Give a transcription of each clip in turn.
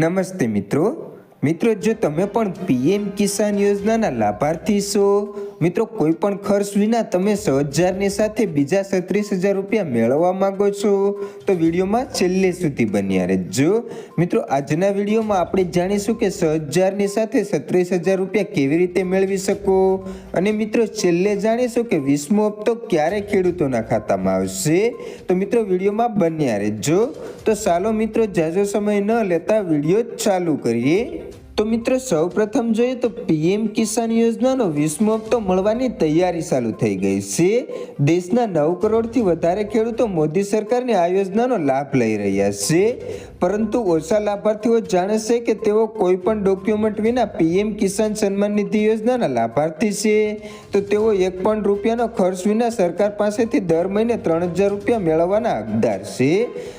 નમસ્તે મિત્રો. મિત્રો, જો તમે પણ પીએમ કિસાન યોજનાના લાભાર્થી છો, મિત્રો, કોઈ પણ ખર્ચ વિના તમે સો હજારની સાથે બીજા છત્રીસ હજાર રૂપિયા મેળવવા માંગો છો, તો વિડીયોમાં છેલ્લે સુધી બન્યા રહેજો. મિત્રો, આજના વિડીયોમાં આપણે જાણીશું કે સો હજારની સાથે છત્રીસ હજાર રૂપિયા કેવી રીતે મેળવી શકો અને મિત્રો, છેલ્લે જાણીશું કે વીસમો હપ્તો ક્યારે ખેડૂતોના ખાતામાં આવશે. તો મિત્રો, વિડીયોમાં બન્યા રહેજો. તો ચાલો મિત્રો, જાજો સમય ન લેતા વીડિયો ચાલુ કરીએ. તો મિત્રો સૌ પ્રથમ જોઈએ તો પીએમ કિસાન યોજનાનો વીસમો હપ્તો મળવાની તૈયારી ચાલુ થઈ ગઈ છે. દેશના નવ કરોડથી વધારે ખેડૂતો મોદી સરકારની આ યોજનાનો લાભ લઈ રહ્યા છે. પરંતુ ઓછા લાભાર્થીઓ જાણે છે કે તેઓ કોઈ પણ ડોક્યુમેન્ટ વિના પીએમ કિસાન સન્માન નિધિ યોજનાના લાભાર્થી છે. તો તેઓ એક પણ રૂપિયાનો ખર્ચ વિના સરકાર પાસેથી દર મહિને ત્રણ હજાર રૂપિયા મેળવવાના હકદાર છે.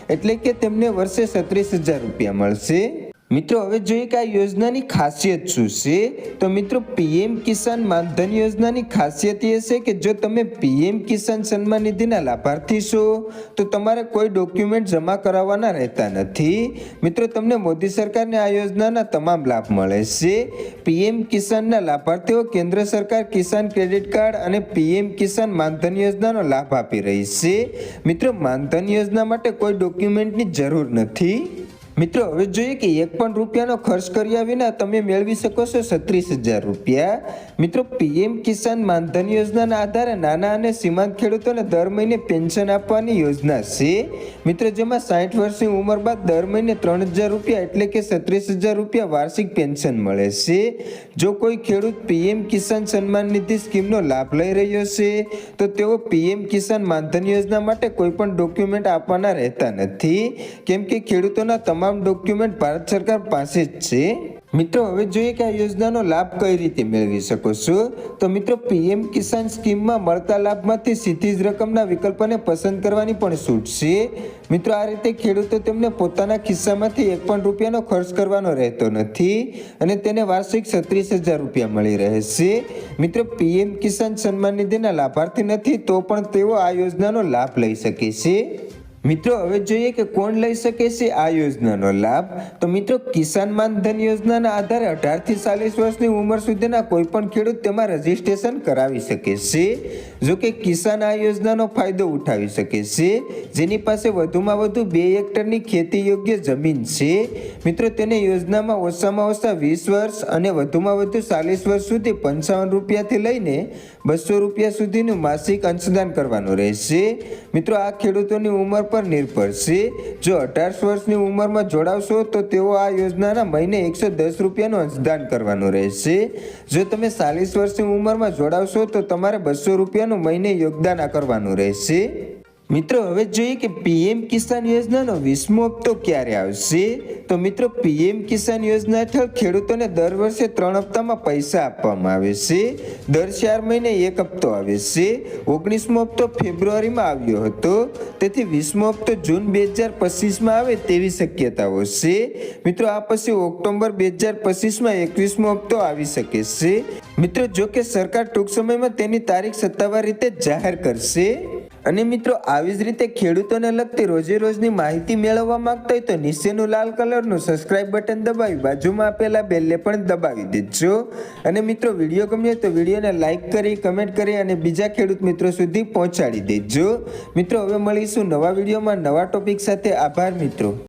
એટલે કે તેમને વર્ષે છત્રીસ હજાર રૂપિયા મળશે. મિત્રો, હવે જોઈએ કે આ યોજનાની ખાસિયત શું છે? તો મિત્રો, પીએમ કિસાન માનધન યોજનાની ખાસિયત એ છે કે જો તમે પીએમ કિસાન સન્માન નિધિના લાભાર્થી છો, તો તમારે કોઈ ડોક્યુમેન્ટ જમા કરાવવાના રહેતા નથી. મિત્રો, તમને મોદી સરકારને આ યોજનાના તમામ લાભ મળે છે. પીએમ કિસાનના લાભાર્થીઓ કેન્દ્ર સરકાર કિસાન ક્રેડિટ કાર્ડ અને પીએમ કિસાન માનધન યોજનાનો લાભ આપી રહી છે. મિત્રો માનધન યોજના માટે કોઈ ડોક્યુમેન્ટની જરૂર નથી. મિત્રો, હવે જોઈએ કે એક પણ રૂપિયાનો ખર્ચ કર્યા વિના તમે મેળવી શકો છો છત્રીસ હજાર રૂપિયા. મિત્રો, પીએમ કિસાન માનધન યોજનાના આધારે નાના અને સીમાંત ખેડૂતોને દર મહિને પેન્શન આપવાની યોજના છે. મિત્રો, જેમાં સાઠ વર્ષની ઉંમર બાદ દર મહિને ત્રણ હજાર રૂપિયા એટલે કે છત્રીસ હજાર રૂપિયા વાર્ષિક પેન્શન મળે છે. જો કોઈ ખેડૂત પીએમ કિસાન સન્માન નિધિ સ્કીમનો લાભ લઈ રહ્યો છે, તો તેઓ પીએમ કિસાન માનધન યોજના માટે કોઈ પણ ડોક્યુમેન્ટ આપવાના રહેતા નથી. કેમ કે ખેડૂતોના તમામ ડોક્યુમેન્ટ ભારત સરકાર પાસે જ છે. મિત્રો, હવે જોઈએ કે આ યોજનાનો લાભ કઈ રીતે મેળવી શકો છો? તો મિત્રો, પીએમ કિસાન સ્કીમમાં મળતા લાભમાંથી સીધી જ રકમના વિકલ્પને પસંદ કરવાની પણ છૂટ છે. મિત્રો, આ રીતે ખેડૂતો તેમને પોતાના ખિસ્સામાંથી એક પણ રૂપિયાનો ખર્ચ કરવાનો રહેતો નથી અને તેને વાર્ષિક છત્રીસ હજાર રૂપિયા મળી રહે છે. મિત્રો, પીએમ કિસાન સન્માન નિધિના લાભાર્થી નથી તો પણ તેઓ આ યોજનાનો લાભ લઈ શકે છે. મિત્રો, હવે જોઈએ કે કોણ લઈ શકે છે આ યોજનાનો લાભ? તો મિત્રો, કિસાન માનધન યોજનાના આધારે અઢારથી ચાલીસ વર્ષની ઉંમર સુધીના કોઈ પણ ખેડૂત તેમાં રજીસ્ટ્રેશન કરાવી શકે છે. જો કે કિસાન આ યોજનાનો ફાયદો ઉઠાવી શકે છે. જેની પાસે વધુમાં વધુ બે હેક્ટરની ખેતી યોગ્ય જમીન છે. મિત્રો, તેને યોજનામાં ઓછામાં ઓછા વીસ વર્ષ અને વધુમાં વધુ ચાલીસ વર્ષ સુધી પંચાવન રૂપિયાથી લઈને બસો રૂપિયા સુધીનું માસિક અંશદાન કરવાનું રહેશે. મિત્રો, આ ખેડૂતોની ઉંમર પર નિર્ભર છે. જો અઢાર વર્ષની ઉંમરમાં જોડાવશો તો તેઓ આ યોજનાના મહિને એકસો દસ રૂપિયાનું અંશદાન કરવાનું રહેશે. જો તમે ચાલીસ વર્ષની ઉંમરમાં જોડાવશો તો તમારે બસો રૂપિયાનું મહિને યોગદાન કરવાનું રહેશે. મિત્રો, હવે જોઈએ કે પીએમ કિસાન યોજનાનો વીસમો હપ્તો ક્યારે આવશે? તો મિત્રો, પીએમ કિસાન યોજના હેઠળ ખેડૂતોને દર વર્ષે ત્રણ હપ્તામાં પૈસા આપવામાં આવે છે. દર ચાર મહિને એક હપ્તો આવે છે. ઓગણીસમો હપ્તો ફેબ્રુઆરીમાં આવ્યો હતો. તેથી વીસમો હપ્તો જૂન બે હજાર પચીસમાં આવે તેવી શક્યતાઓ છે. મિત્રો, આ પછી ઓક્ટોબર બે હજાર પચીસમાં એકવીસમો હપ્તો આવી શકે છે. મિત્રો, જો કે સરકાર ટૂંક સમયમાં તેની તારીખ સત્તાવાર રીતે જાહેર કરશે. અને મિત્રો, આવી જ રીતે ખેડૂતોને લગતી રોજે રોજની માહિતી મેળવવા માંગતા હોય તો નીચેનું લાલ કલરનું સબસ્ક્રાઇબ બટન દબાવી, બાજુમાં આપેલા બેલને પણ દબાવી દેજો. અને મિત્રો, વીડિયો ગમ્યો તો વિડીયોને લાઇક કરી કમેન્ટ કરી અને બીજા ખેડૂત મિત્રો સુધી પહોંચાડી દેજો. મિત્રો, હવે મળીશું નવા વિડીયોમાં નવા ટોપિક સાથે. આભાર મિત્રો.